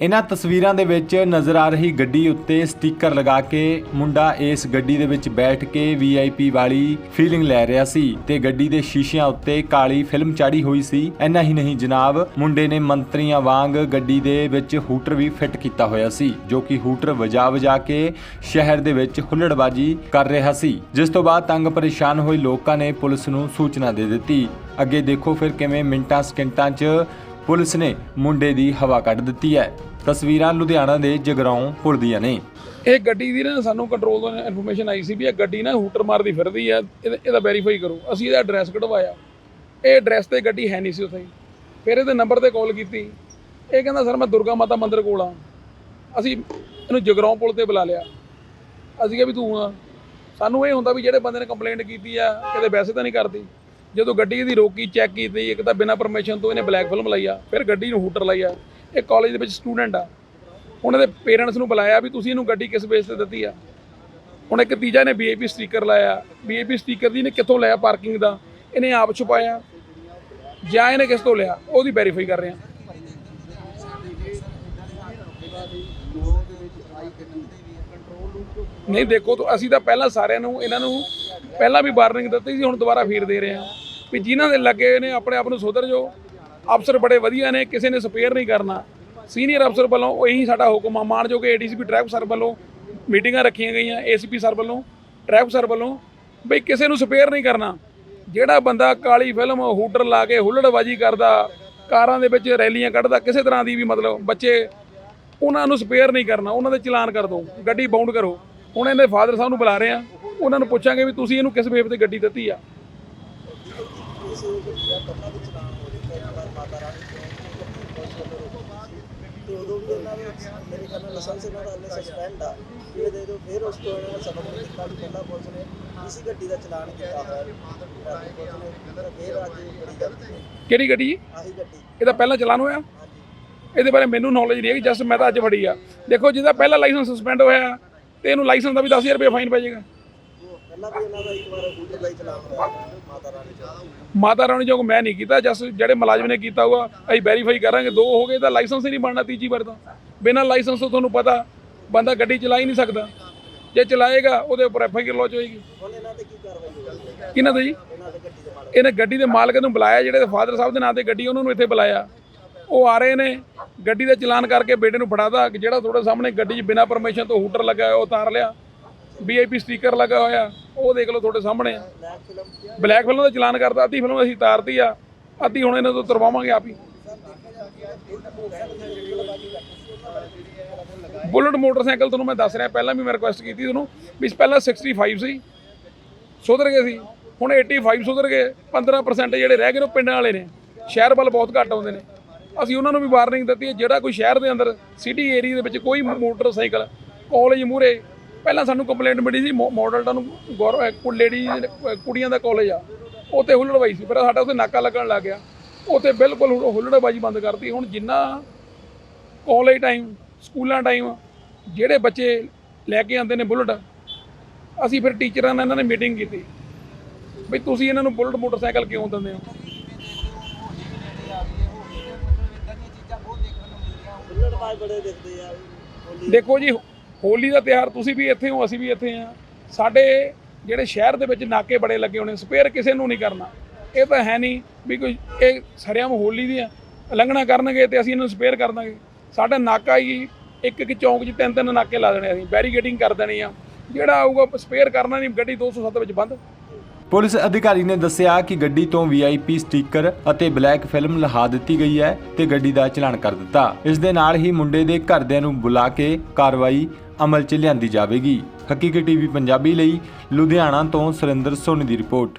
ਇਹਨਾਂ ਤਸਵੀਰਾਂ ਦੇ ਵਿੱਚ ਨਜ਼ਰ ਆ ਰਹੀ ਗੱਡੀ ਉੱਤੇ ਸਟicker ਲਗਾ ਕੇ ਮੁੰਡਾ ਇਸ ਗੱਡੀ ਦੇ ਵਿੱਚ ਬੈਠ ਕੇ VIP ਵਾਲੀ ਫੀਲਿੰਗ ਲੈ ਰਿਹਾ ਸੀ ਤੇ ਗੱਡੀ ਦੇ ਸ਼ੀਸ਼ਿਆਂ ਉੱਤੇ ਕਾਲੀ ਫਿਲਮ ਚਾੜੀ ਹੋਈ ਸੀ। ਇੰਨਾ ਹੀ ਨਹੀਂ ਜਨਾਬ, ਮੁੰਡੇ ਨੇ ਮੰਤਰੀਆਂ ਵਾਂਗ ਗੱਡੀ ਦੇ ਵਿੱਚ ਹੂਟਰ ਵੀ ਫਿੱਟ ਕੀਤਾ ਹੋਇਆ ਸੀ, ਜੋ ਕਿ ਹੂਟਰ ਵਜਾ ਵਜਾ ਕੇ ਸ਼ਹਿਰ ਦੇ ਵਿੱਚ ਹੁੱਲੜਬਾਜੀ ਕਰ ਰਿਹਾ ਸੀ। ਜਿਸ ਤੋਂ ਬਾਅਦ ਤੰਗ ਪਰੇਸ਼ਾਨ ਹੋਏ ਲੋਕਾਂ ਨੇ ਪੁਲਿਸ ਨੂੰ ਸੂਚਨਾ ਦੇ ਦਿੱਤੀ। ਅੱਗੇ ਦੇਖੋ ਫਿਰ ਕਿਵੇਂ ਮਿੰਟਾਂ ਸਕਿੰਟਾਂ 'ਚ ਪੁਲਿਸ ਨੇ ਮੁੰਡੇ ਦੀ ਹਵਾ ਕੱਢ ਦਿੱਤੀ ਹੈ। ਤਸਵੀਰਾਂ ਲੁਧਿਆਣਾ ਦੇ ਜਗਰਾਉਂ ਪੁਲ ਦੀਆਂ ਨੇ। ਇਹ ਗੱਡੀ ਦੀ ਨਾ ਸਾਨੂੰ ਕੰਟਰੋਲ ਤੋਂ ਇਨਫੋਰਮੇਸ਼ਨ ਆਈ ਸੀ ਵੀ ਇਹ ਗੱਡੀ ਨਾ ਹੂਟਰ ਮਾਰਦੀ ਫਿਰਦੀ ਆ ਇਹਦਾ ਵੈਰੀਫਾਈ ਕਰੋ। ਅਸੀਂ ਇਹਦਾ ਐਡਰੈਸ ਕਢਵਾਇਆ। ਇਹ ਐਡਰੈਸ ਤੇ ਗੱਡੀ ਹੈ ਨਹੀਂ ਸੀ ਉੱਥੇ। ਫਿਰ ਇਹਦੇ ਨੰਬਰ ਤੇ ਕਾਲ ਕੀਤੀ। ਇਹ ਕਹਿੰਦਾ, ਸਰ, ਮੈਂ ਦੁਰਗਾ ਮਾਤਾ ਮੰਦਿਰ ਕੋਲ ਆ। ਅਸੀਂ ਇਹਨੂੰ ਜਗਰਾਉਂ ਪੁਲ ਤੇ ਬੁਲਾ ਲਿਆ। ਅਸੀਂ ਕਿਹਾ ਵੀ ਤੂੰ ਆ। ਸਾਨੂੰ ਇਹ ਹੁੰਦਾ ਵੀ ਜਿਹੜੇ ਬੰਦੇ ਨੇ ਕੰਪਲੇਂਟ ਕੀਤੀ ਆ, ਕਿਤੇ ਵੈਸੇ ਤਾਂ ਨਹੀਂ ਕਰਦੀ। ਜਦੋਂ ਗੱਡੀ ਇਹਦੀ ਰੋਕੀ ਚੈੱਕ ਕੀਤੀ, ਇੱਕ ਤਾਂ ਬਿਨਾਂ ਪਰਮਿਸ਼ਨ ਤੋਂ ਇਹਨੇ ਬਲੈਕ ਫਿਲਮ ਲਾਈ ਆ, ਫਿਰ ਗੱਡੀ ਨੂੰ ਹੂਟਰ ਲਾਈ ਆ। ਇਹ ਕਾਲਜ ਦੇ ਵਿੱਚ ਸਟੂਡੈਂਟ ਆ। ਉਹਨਾਂ ਦੇ ਪੇਰੈਂਟਸ ਨੂੰ ਬੁਲਾਇਆ ਵੀ ਤੁਸੀਂ ਇਹਨੂੰ ਗੱਡੀ ਕਿਸ ਬੇਸ ਤੇ ਦਿੱਤੀ ਆ? ਹੁਣ ਇੱਕ ਤੀਜਾ ਨੇ ਵੀਆਈਪੀ ਸਟicker ਲਾਇਆ। ਵੀਆਈਪੀ ਸਟicker ਦੀ ਨੇ ਕਿੱਥੋਂ ਲਿਆ ਪਾਰਕਿੰਗ ਦਾ? ਇਹਨੇ ਆਪ ਛੁਪਾਇਆ। ਜਾਂ ਇਹਨੇ ਕਿਸ ਤੋਂ ਲਿਆ? ਉਹਦੀ ਵੈਰੀਫਾਈ ਕਰ ਰਹੇ ਆ। ਨਹੀਂ ਦੇਖੋ ਅਸੀਂ ਤਾਂ ਪਹਿਲਾਂ ਸਾਰਿਆਂ ਨੂੰ, ਇਹਨਾਂ ਨੂੰ ਪਹਿਲਾਂ ਵੀ ਵਾਰਨਿੰਗ ਦਿੱਤੀ ਸੀ, ਹੁਣ ਦੁਬਾਰਾ ਫੇਰ ਦੇ ਰਹੇ ਹਾਂ ਵੀ ਜਿਨ੍ਹਾਂ ਦੇ ਲੱਗੇ ਨੇ ਆਪਣੇ ਆਪ ਨੂੰ ਸੁਧਰ ਜੋ ਅਫਸਰ ਬੜੇ ਵਧੀਆ ਨੇ, ਕਿਸੇ ਨੇ ਸਪੇਅਰ ਨਹੀਂ ਕਰਨਾ। ਸੀਨੀਅਰ ਅਫਸਰ ਵੱਲੋਂ ਉਹ ਇਹੀ ਸਾਡਾ ਹੁਕਮ ਆ। ਮਾਨਯੋਗ ਏਡੀਸੀਪੀ ਟ੍ਰੈਫਿਕ ਸਰ ਵੱਲੋਂ ਮੀਟਿੰਗਾਂ ਰੱਖੀਆਂ ਗਈਆਂ ਏਸੀਪੀ ਸਰ ਵੱਲੋਂ, ਟ੍ਰੈਫਿਕ ਸਰ ਵੱਲੋਂ, ਬਈ ਕਿਸੇ ਨੂੰ ਸਪੇਅਰ ਨਹੀਂ ਕਰਨਾ। ਜਿਹੜਾ ਬੰਦਾ ਕਾਲੀ ਫਿਲਮ ਹੂਟਰ ਲਾ ਕੇ ਹੁੱਲੜਬਾਜੀ ਕਰਦਾ, ਕਾਰਾਂ ਦੇ ਵਿੱਚ ਰੈਲੀਆਂ ਕੱਢਦਾ, ਕਿਸੇ ਤਰ੍ਹਾਂ ਦੀ ਵੀ ਮਤਲਬ ਬੱਚੇ ਉਹਨਾਂ ਨੂੰ ਸਪੇਅਰ ਨਹੀਂ ਕਰਨਾ, ਉਹਨਾਂ ਦੇ ਚਲਾਨ ਕਰ ਦਿਓ ਗੱਡੀ ਬਾਉਂਡ ਕਰੋ। ਹੁਣ ਇਹਦੇ ਫਾਦਰ ਸਾਹਿਬ ਨੂੰ ਬੁਲਾ ਰਹੇ ਆ, ਉਹਨਾਂ ਨੂੰ ਪੁੱਛਾਂਗੇ ਵੀ ਤੁਸੀਂ ਇਹਨੂੰ ਕਿਸ ਵੇਵ ਤੇ ਗੱਡੀ ਦਿੱਤੀ ਆ? ਤੇ ਉਦੋਂ ਵੀ ਇਹਨਾਂ ਨੇ ਮੇਰੇ ਖਿਆਲ ਨਾਲ ਲਾਇਸੈਂਸ ਇਹਨਾਂ ਦਾ ਹਲੇ ਸਸਪੈਂਡ ਆ। ਇਹ ਦੇ ਦਿਓ ਫਿਰ ਉਸ ਤੋਂ ਇਹਨਾਂ ਨੇ ਸਬਕ ਦਿੱਤਾ ਵੀ ਪਹਿਲਾਂ ਪੁਲਿਸ ਨੇ ਇਸੇ ਗੱਡੀ ਦਾ ਚਲਾਨ ਕੀਤਾ ਹੋਇਆ ਟ੍ਰੈਫਿਕ ਪੁਲਿਸ ਨੇ ਤੇ ਫਿਰ ਅੱਜ ਬੜੀ ਗਲਤੀ ਕਿਹੜੀ ਗੱਡੀ? ਜੀ? ਆਹੀ ਗੱਡੀ। ਇਹਦਾ ਪਹਿਲਾਂ ਚਲਾਨ ਹੋਇਆ? ਹਾਂਜੀ। ਇਹਦੇ ਬਾਰੇ ਮੈਨੂੰ ਨੌਲੇਜ ਨਹੀਂ ਹੈ ਜਸਟ ਮੈਂ ਤਾਂ ਅੱਜ ਫੜੀ ਆ। ਦੇਖੋ ਜਿਹਦਾ ਪਹਿਲਾ ਲਾਇਸੈਂਸ ਸਸਪੈਂਡ ਹੋਇਆ ਤੇ ਇਹਨੂੰ ਲਾਇਸੈਂਸ ਦਾ ਵੀ 10000 ਰੁਪਏ ਫਾਈਨ ਪੈ ਜਾਏਗਾ। ਪਹਿਲਾਂ ਵੀ ਇਹਨਾਂ ਦਾ ਇੱਕ ਵਾਰ ਹੂਟਰ ਦਾ ਹੀ ਚਲਾਨ ਹੋਇਆ ਮਾਤਾ ਰਾਣੀ ਦਾ। ਮਾਤਾ ਰਾਣੀ ਜੋਗ ਮੈਂ ਨਹੀਂ ਕੀਤਾ ਜਸ ਜਿਹੜੇ ਮੁਲਾਜ਼ਮ ਨੇ ਕੀਤਾ ਹੋਊਗਾ ਅਸੀਂ ਵੈਰੀਫਾਈ ਕਰਾਂਗੇ ਦੋ ਹੋ ਗਏ ਤਾਂ ਲਾਇਸੈਂਸ ਹੀ ਨਹੀਂ ਬਣਨਾ ਤੀਜੀ ਵਾਰ ਤਾਂ। ਬਿਨਾਂ ਲਾਇਸੈਂਸ ਤੋਂ ਤੁਹਾਨੂੰ ਪਤਾ ਬੰਦਾ ਗੱਡੀ ਚਲਾ ਹੀ ਨਹੀਂ ਸਕਦਾ। ਜੇ ਚਲਾਏਗਾ ਉਹਦੇ ਉੱਪਰ ਐਫ ਆਈ ਆਰ ਲੌਂਚ ਹੋਏਗੀ। ਇਹਨਾਂ ਤੇ ਕੀ ਕਾਰਵਾਈ ਹੋਈ ਕਿਹਨਾਂ ਦੇ ਜੀ? ਇਹਨਾਂ ਗੱਡੀ ਦੇ ਮਾਲਕ ਨੂੰ ਬੁਲਾਇਆ ਜਿਹੜੇ ਫਾਦਰ ਸਾਹਿਬ ਦੇ ਨਾਂ ਤੇ ਗੱਡੀ ਉਹਨਾਂ ਨੂੰ ਇੱਥੇ ਬੁਲਾਇਆ। ਉਹ ਆ ਰਹੇ ਨੇ ਗੱਡੀ ਦਾ ਚਲਾਨ ਕਰਕੇ ਬੇਟੇ ਨੂੰ ਫੜਾਦਾ ਜਿਹੜਾ ਤੁਹਾਡੇ ਸਾਹਮਣੇ ਗੱਡੀ 'ਚ ਬਿਨਾਂ ਪਰਮਿਸ਼ਨ ਤੋਂ ਹੂਟਰ ਲੱਗਾ ਹੋਇਆ ਉਹ ਉਤਾਰ ਲਿਆ। ਵੀਆਈਪੀ ਸਟicker ਲੱਗਾ ਹੋਇਆ, ਉਹ ਦੇਖ ਲਓ ਤੁਹਾਡੇ ਸਾਹਮਣੇ। ਆ ਬਲੈਕ ਫਿਲਮ ਦਾ ਚਲਾਨ ਕਰਦਾ ਅੱਧੀ ਫਿਲਮ ਅਸੀਂ ਤਾਰਤੀ ਆ। ਅੱਧੀ ਹੁਣ ਇਹਨਾਂ ਤੋਂ ਉਤਰਵਾਵਾਂਗੇ ਆਪ ਹੀ। ਬੁਲਟ ਮੋਟਰਸਾਈਕਲ ਤੁਹਾਨੂੰ ਮੈਂ ਦੱਸ ਰਿਹਾ, ਪਹਿਲਾਂ ਵੀ ਮੈਂ ਰਿਕੁਐਸਟ ਕੀਤੀ ਤੁਹਾਨੂੰ, ਵੀ ਪਹਿਲਾਂ 65 ਸੀ। ਸੁਧਰ ਗਏ ਸੀ। ਹੁਣ 85 ਸੁਧਰ ਗਏ 15% ਜਿਹੜੇ ਰਹਿ ਗਏ ਨੇ ਉਹ ਪਿੰਡਾਂ ਵਾਲੇ ਨੇ। ਸ਼ਹਿਰ ਵੱਲ ਬਹੁਤ ਘੱਟ ਆਉਂਦੇ ਨੇ। ਅਸੀਂ ਉਹਨਾਂ ਨੂੰ ਵੀ ਵਾਰਨਿੰਗ ਦਿੱਤੀ ਹੈ, ਜਿਹੜਾ ਕੋਈ ਸ਼ਹਿਰ ਦੇ ਅੰਦਰ ਸਿਟੀ ਏਰੀਆ ਦੇ ਵਿੱਚ ਕੋਈ ਮੋਟਰਸਾਈਕਲ ਕਾਲਜ ਮੂਰੇ ਪਹਿਲਾਂ ਸਾਨੂੰ ਕੰਪਲੇਂਟ ਮਿਲੀ ਸੀ ਮਾਡਲ ਟਾਊਨ ਗੌਰ ਲੇਡੀ ਕੁੜੀਆਂ ਦਾ ਕਾਲਜ ਆ ਉੱਥੇ ਹੁੱਲੜਬਾਈ ਸੀ ਪਰ ਸਾਡਾ ਉੱਥੇ ਨਾਕਾ ਲੱਗਣ ਲੱਗ ਗਿਆ। ਉੱਥੇ ਬਿਲਕੁਲ ਹੁੱਲੜਬਾਜੀ ਬੰਦ ਕਰਤੀ ਹੁਣ ਜਿੰਨਾ ਕਾਲਜ ਟਾਈਮ ਸਕੂਲਾਂ ਟਾਈਮ ਜਿਹੜੇ ਬੱਚੇ ਲੈ ਕੇ ਆਉਂਦੇ ਨੇ ਬੁਲਟ ਅਸੀਂ ਫਿਰ ਟੀਚਰਾਂ ਨਾਲ ਇਹਨਾਂ ਨੇ ਮੀਟਿੰਗ ਕੀਤੀ। ਵੀ ਤੁਸੀਂ ਇਹਨਾਂ ਨੂੰ ਬੁਲਟ ਮੋਟਰਸਾਈਕਲ ਕਿਉਂ ਦਿੰਦੇ ਹੋ? ਦੇਖੋ ਜੀ ਹੋਲੀ ਦਾ ਤਿਉਹਾਰ ਤੁਸੀਂ ਵੀ ਇੱਥੇ ਹੋ, ਅਸੀਂ ਵੀ ਇੱਥੇ ਆ ਸਾਡੇ ਜਿਹੜੇ ਸ਼ਹਿਰ ਦੇ ਵਿੱਚ ਨਾਕੇ ਬੜੇ ਲੱਗੇ ਹੋਣੇ, ਸਪੇਅਰ ਕਿਸੇ ਨੂੰ ਨਹੀਂ ਕਰਨਾ। ਇਹ ਤਾਂ ਹੈ ਨਹੀਂ ਵੀ ਕੋਈ, ਇਹ ਸਰਿਆਮ ਹੋਲੀ ਦੀ ਉਲੰਘਣਾ ਕਰਨਗੇ ਤੇ ਅਸੀਂ ਇਹਨਾਂ ਨੂੰ ਸਪੇਅਰ ਕਰ ਦਾਂਗੇ। ਸਾਡਾ ਨਾਕਾ ਹੀ ਇੱਕ ਇੱਕ ਚੌਂਕ 'ਚ ਤਿੰਨ ਤਿੰਨ ਨਾਕੇ ਲਾ ਦੇਣੇ ਅਸੀਂ ਬੈਰੀਗੇਟਿੰਗ ਕਰ ਦੇਣੀ ਆ। ਜਿਹੜਾ ਆਊਗਾ ਸਪੇਅਰ ਕਰਨਾ ਨਹੀਂ, ਗੱਡੀ 207 ਵਿੱਚ ਬੰਦ। ਪੁਲਿਸ ਅਧਿਕਾਰੀ ਨੇ ਦੱਸਿਆ ਕਿ ਗੱਡੀ ਤੋਂ VIP ਸਟicker ਅਤੇ ਬਲੈਕ ਫਿਲਮ ਲਹਾ ਦਿੱਤੀ ਗਈ ਹੈ ਤੇ ਗੱਡੀ ਦਾ ਚਲਾਨ ਕਰ ਦਿੱਤਾ। ਇਸ ਦੇ ਨਾਲ ਹੀ ਮੁੰਡੇ ਦੇ ਘਰਦਿਆਂ ਨੂੰ ਬੁਲਾ ਕੇ ਕਾਰਵਾਈ ਅਮਲ 'ਚ ਲਿਆਂਦੀ ਜਾਵੇਗੀ। ਹਕੀਕੀ ਟੀਵੀ ਪੰਜਾਬੀ ਲਈ ਲੁਧਿਆਣਾ ਤੋਂ ਸੁਰਿੰਦਰ ਸੋਨੀ ਦੀ ਰਿਪੋਰਟ।